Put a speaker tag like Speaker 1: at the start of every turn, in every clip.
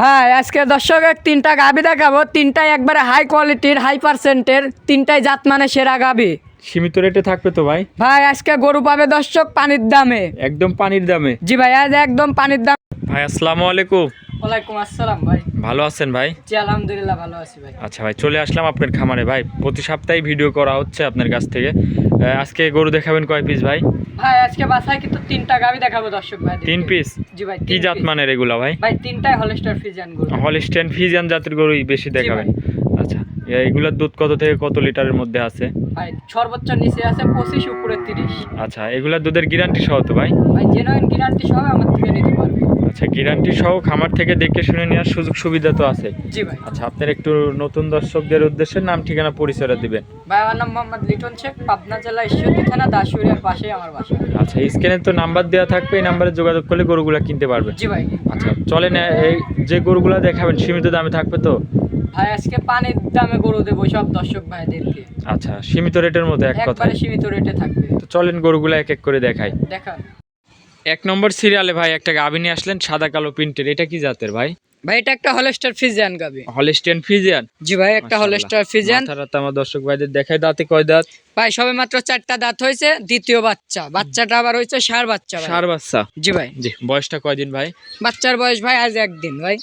Speaker 1: ভাই আজকে দর্শকের তিনটা গাবি দেখাবো। তিনটাই একবারে হাই কোয়ালিটির হাই পার্সেন্টের তিনটাই জাত মানে সেরা গাবি।
Speaker 2: সীমিত রেটে থাকবে তো ভাই?
Speaker 1: ভাই আজকে গরু পাবে দর্শক পানির দামে।
Speaker 2: একদম পানির দামে।
Speaker 1: জি ভাই আজ একদম পানির দাম।
Speaker 2: ভাই আসসালামু আলাইকুম।
Speaker 1: ওয়ালাইকুম আসসালাম ভাই।
Speaker 2: ভালো আছেন ভাই?
Speaker 1: জি আলহামদুলিল্লাহ ভালো আছি ভাই।
Speaker 2: আচ্ছা ভাই চলে আসলাম আপনার খামারে। ভাই প্রতি সপ্তাহে ভিডিও করা হচ্ছে আপনার কাছ থেকে। আজকে গরু দেখাবেন কয় পিস ভাই?
Speaker 1: ভাই আজকে বাসায় কিন্তু তিনটা গাবি দেখাবো দর্শক ভাই
Speaker 2: তিন পিস
Speaker 1: জি ভাই
Speaker 2: কি জাত মানের এগুলা ভাই?
Speaker 1: ভাই তিনটাই হলস্টার ফিজিয়ান গরু।
Speaker 2: হলস্টার ফিজিয়ান জাতের গরুই বেশি দেখাবেন। আচ্ছা এগুলার দুধ কত থেকে কত লিটারের মধ্যে আছে?
Speaker 1: ভাই সর্বোচ্চ নিচে আছে পঁচিশ উপরে তিরিশ।
Speaker 2: আচ্ছা এগুলার দুধের গ্যারান্টি সহ তো ভাই?
Speaker 1: ভাই জেনুইন গ্যারান্টি সহ পারবে
Speaker 2: আচ্ছা গ্যারান্টি সহ খামার থেকে দেখে শুনে নেওয়ার সুযোগ সুবিধা তো আছে।
Speaker 1: জি ভাই।
Speaker 2: আচ্ছা আপনার একটু নতুন দর্শকদের উদ্দেশ্যে নাম ঠিকানা পরিচয়টা দিবেন।
Speaker 1: ভাই আমার নাম মোহাম্মদ লিটন শেখ পাবনা জেলা ঈশ্বরদী থানা দাসুরিয়ার পাশেই আমার বাসা।
Speaker 2: আচ্ছা স্ক্রিনে তো নাম্বার দেওয়া থাকবে এই নাম্বারে যোগাযোগ করলে গরুগুলা কিনতে পারবে
Speaker 1: জি ভাই।
Speaker 2: আচ্ছা চলেন এই যে গরুগুলা দেখাবেন সীমিত দামে থাকবে তো?
Speaker 1: ভাই আজকে পানির দামে গরু দেবো সব দর্শক ভাইদেরকে।
Speaker 2: আচ্ছা সীমিত রেটের মধ্যে এক কথা।
Speaker 1: একবারে সীমিত রেটে থাকবে।
Speaker 2: তো চলেন গরুগুলা এক এক করে দেখাই।
Speaker 1: দেখান।
Speaker 2: এক নম্বর সিরিয়ালে ভাই একটা গাভী নিয়ে আসলেন সাদা কালো প্রিন্টের। এটা কি জাতের ভাই?
Speaker 1: ভাই এটা একটা হলস্টার ফিজিয়ান গাবি।
Speaker 2: হলিস্টেন ফিজিয়ান
Speaker 1: জি ভাই একটা হলস্টার ফিজিয়ান
Speaker 2: মাথাটা আমার দর্শক ভাইদের দেখাই দাঁতে কয় দাঁত?
Speaker 1: ভাই সবে মাত্র চারটা দাঁত হয়েছে দ্বিতীয় বাচ্চা। বাচ্চাটা আবার হয়েছে সার বাচ্চা ভাই।
Speaker 2: সার বাচ্চা?
Speaker 1: জি ভাই।
Speaker 2: জি বয়সটা কয়দিন ভাই?
Speaker 1: বাচ্চার বয়স ভাই আজ একদিন ভাই।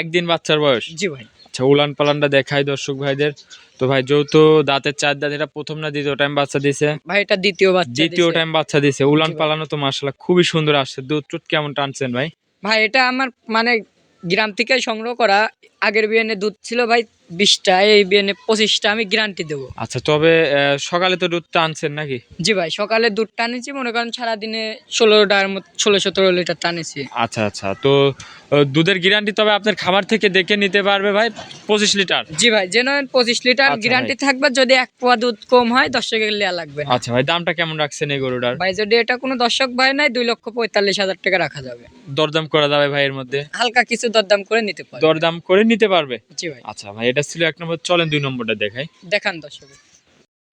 Speaker 2: একদিন বাচ্চার বয়স?
Speaker 1: জি ভাই।
Speaker 2: আচ্ছা উলান পালানটা দেখাই দর্শক ভাইদের। তো ভাই যেহেতু দাঁতের চার দাঁত এটা প্রথম না দ্বিতীয় টাইম বাচ্চা দিছে?
Speaker 1: ভাই এটা দ্বিতীয় বাচ্চা
Speaker 2: দ্বিতীয় টাইম বাচ্চা দিছে। উলান পালানো তো মাসাল্লাহ খুবই সুন্দর আসছে। দুধ টুট কেমন টানছেন ভাই?
Speaker 1: ভাই এটা আমার মানে গ্রাম থেকে সংগ্রহ করা। আগের বিয়ানে দুধ ছিল ভাই বিশটা এই পঁচিশটা আমি গ্যারান্টি দেবো।
Speaker 2: আচ্ছা তবে সকালে তো দুধ টানছেন নাকি?
Speaker 1: জি ভাই সকালে দুধ টানেছি মনে করেন সারাদিনে ষোলোটার মতো ষোলো সতেরো লিটার টানেছি
Speaker 2: আচ্ছা আচ্ছা তো দুধের গ্যারান্টি তবে আপনার খাবার থেকে দেখে নিতে পারবে ভাই পঁচিশ লিটার?
Speaker 1: জি ভাই জেনুইন পঁচিশ লিটার
Speaker 2: আচ্ছা
Speaker 1: গ্যারান্টি থাকবে যদি এক পোয়া দুধ কম হয় দর্শকের লেয়া লাগবে।
Speaker 2: আচ্ছা ভাই দামটা কেমন রাখছেন এই গরুটার?
Speaker 1: ভাই যদি এটা কোনো দর্শক ভাই নাই দুই লক্ষ পঁয়তাল্লিশ হাজার টাকা রাখা যাবে।
Speaker 2: দরদাম করা যাবে ভাই এর মধ্যে?
Speaker 1: হালকা কিছু দরদাম করে নিতে পারবে।
Speaker 2: দরদাম করে নিতে পারবে?
Speaker 1: জি ভাই।
Speaker 2: আচ্ছা ভাই এটা ছিল এক নম্বর চলেন দুই নম্বরটা দেখাই।
Speaker 1: দেখান দর্শক।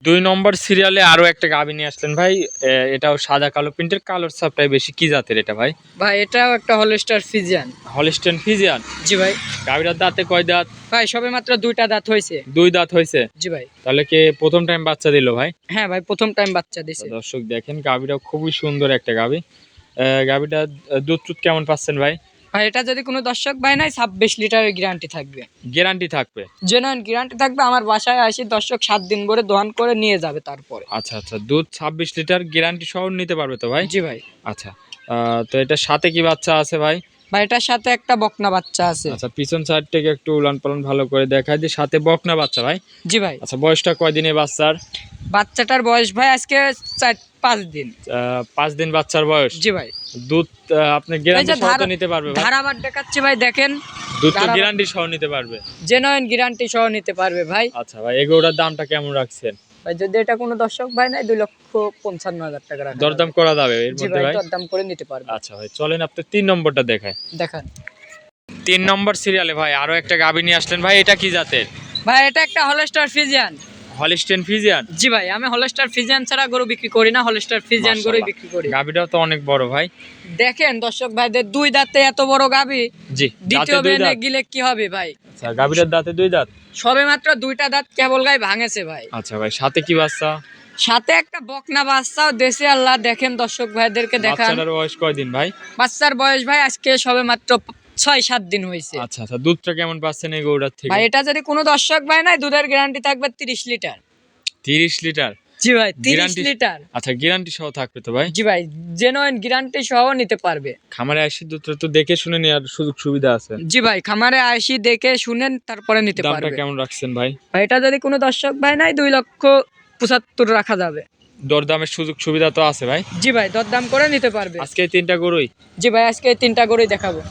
Speaker 2: দুই নম্বর সিরিয়ালে আরও একটা গাভী নিয়ে আসলেন ভাই। এটাও সাদা কালো প্রিন্টের কালোর সাপটাই বেশি কি জাতের এটা ভাই?
Speaker 1: ভাই এটাও একটা হলস্টার ফিজিয়ান
Speaker 2: হলিস্টেন ফিজিয়ান
Speaker 1: জি ভাই।
Speaker 2: গাভীটার দাঁতে কয় দাঁত?
Speaker 1: ভাই সবে মাত্র দুইটা দাঁত হয়েছে।
Speaker 2: দুই দাঁত হয়েছে?
Speaker 1: জি ভাই।
Speaker 2: তাহলে কে প্রথম টাইম বাচ্চা দিল ভাই?
Speaker 1: হ্যাঁ ভাই প্রথম টাইম বাচ্চা দিছে।
Speaker 2: দর্শক দেখেন গাভীটা খুবই সুন্দর একটা গাভী। আহ, গাভীটা দুধ টুধ কেমন পাচ্ছেন ভাই?
Speaker 1: ভাই এটা যদি কোনো দর্শক ভাই নাই ছাব্বিশ লিটারের গ্যারান্টি থাকবে।
Speaker 2: গ্যারান্টি থাকবে?
Speaker 1: জেনুইন গ্যারান্টি থাকবে আমার বাসায় আসি দর্শক সাত দিন ভরে দোয়ান করে নিয়ে যাবে তারপরে।
Speaker 2: আচ্ছা আচ্ছা দুধ ছাব্বিশ লিটার গ্যারান্টি সহ নিতে পারবে তো ভাই?
Speaker 1: জি ভাই।
Speaker 2: আচ্ছা তো এটার সাথে কি বাচ্চা আছে ভাই?
Speaker 1: ভাই এটার সাথে একটা বকনা বাচ্চা আছে।
Speaker 2: আচ্ছা পিছন সাইড থেকে একটু উলান পালন ভালো করে দেখায় যে সাথে বকনা বাচ্চা ভাই?
Speaker 1: জি ভাই।
Speaker 2: আচ্ছা বয়সটা কয়দিনে বাচ্চার?
Speaker 1: বাচ্চাটার বয়স ভাই আজকে চার পাঁচ দিন।
Speaker 2: পাঁচ দিন বাচ্চার বয়স?
Speaker 1: জি ভাই।
Speaker 2: দুধ আপনি গ্যারান্টি সহ নিতে পারবে ভাই?
Speaker 1: ধারাবার দেখাচ্ছি ভাই দেখেন।
Speaker 2: দুধ তো গ্যারান্টি সহ নিতে পারবে।
Speaker 1: জেনুইন গ্যারান্টি সহ নিতে পারবে ভাই।
Speaker 2: আচ্ছা ভাই এগুলোর দামটা কেমন রাখছেন?
Speaker 1: ভাই যদি এটা কোনো দর্শক ভাই নাই দুই লক্ষ পঞ্চান্ন হাজার টাকা রাখা
Speaker 2: দরদাম করা যাবে এর মধ্যে
Speaker 1: ভাই দরদাম করে নিতে পারবে।
Speaker 2: আচ্ছা ভাই চলেন আপনি তিন নম্বরটা দেখায়
Speaker 1: দেখান।
Speaker 2: তিন নম্বর সিরিয়ালে ভাই আরও একটা গাভী নিয়ে আসলেন ভাই এটা কি জাতের?
Speaker 1: ভাই এটা একটা হলস্টার ফিজিয়ান
Speaker 2: হলিস্টেন ফিজিয়ান
Speaker 1: জি ভাই আমি হলস্টার ফিজিয়ান ছাড়া গরু বিক্রি করি না হলস্টার ফিজিয়ান বিক্রি করি।
Speaker 2: গাভীটাও তো অনেক বড় ভাই।
Speaker 1: দেখেন দর্শক ভাইদের দুই দাঁতে এত বড় গাবি
Speaker 2: জি
Speaker 1: দ্বিতীয় বেনে গিলে কি হবে ভাই?
Speaker 2: আচ্ছা গাভীটার দাঁতে দুই দাঁত?
Speaker 1: সবে মাত্র দুইটা দাঁত কেবল গায়ে ভাঙেছে ভাই।
Speaker 2: আচ্ছা ভাই সাথে কি বাচ্চা?
Speaker 1: সাথে একটা বকনা বাচ্চাও দেশে আল্লাহ দেখেন দর্শক ভাইদেরকে দেখান।
Speaker 2: বাচ্চাটার বয়স কয়দিন ভাই?
Speaker 1: বাচ্চার বয়স ভাই আজকে সবে মাত্র ছয় সাত দিন হয়েছে
Speaker 2: আচ্ছা আচ্ছা দুধটা কেমন পাচ্ছেন এই গরুটার থেকে?
Speaker 1: ভাই এটা যদি কোনো দর্শক ভাই নাই দুধের গ্যারান্টি থাকবে তিরিশ লিটার।
Speaker 2: তিরিশ লিটার?
Speaker 1: জি ভাই তিরিশ লিটার।
Speaker 2: আচ্ছা গ্যারান্টি সহ থাকবে তো ভাই?
Speaker 1: জি ভাই জেনুইন গ্যারান্টি সহ নিতে পারবে।
Speaker 2: খামারে আসি দুধটা তো দেখে শুনে নেওয়ার সুযোগ সুবিধা আছে।
Speaker 1: জি ভাই খামারে আসি দেখে শুনেন তারপরে নিতে পারবে।
Speaker 2: দামটা কেমন রাখছেন ভাই?
Speaker 1: ভাই এটা যদি কোনো দর্শক ভাই নাই দুই লক্ষ পঁচাত্তর রাখা যাবে।
Speaker 2: দরদামের সুযোগ সুবিধা তো আছে ভাই?
Speaker 1: জি ভাই দরদাম করে নিতে পারবে।
Speaker 2: আজকে তিনটা গরুই?
Speaker 1: জি ভাই আজকে তিনটা গরুই দেখাবো।